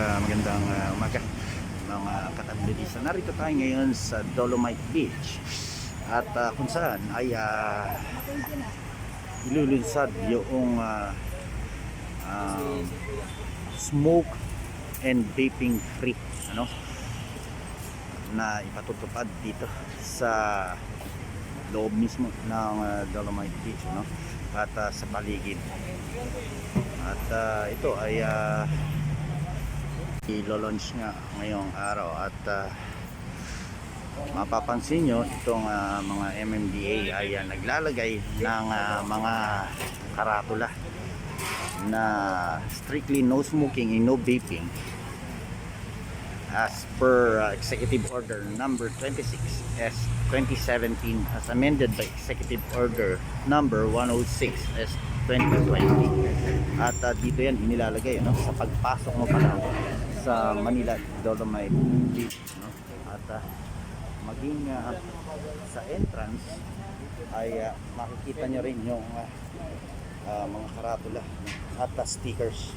uh, magandang uh, umaga mga katabilis. Narito tayo ngayon sa Dolomite Beach at uh, kung saan ay uh, ilulunsad yung uh, uh, smoke and vaping free ano na ipatutupad dito sa loob mismo ng uh, Dolomite Beach no? at uh, sa paligid at uh, ito ay uh, ilo-launch nga ngayong araw. At ah, mapapansin nyo itong ah, mga MMDA ay ah, naglalagay ng ah, mga karatula na strictly no smoking and no vaping as per uh, Executive Order number 26 S 2017 as amended by Executive Order number 106 S 2020 at uh, dito yan inilalagay no sa pagpasok mo pa lang sa Manila Dolomite Beach no? At uh, maging uh, sa entrance ay uh, makikita nyo rin yung uh, uh, mga karatula at uh, stickers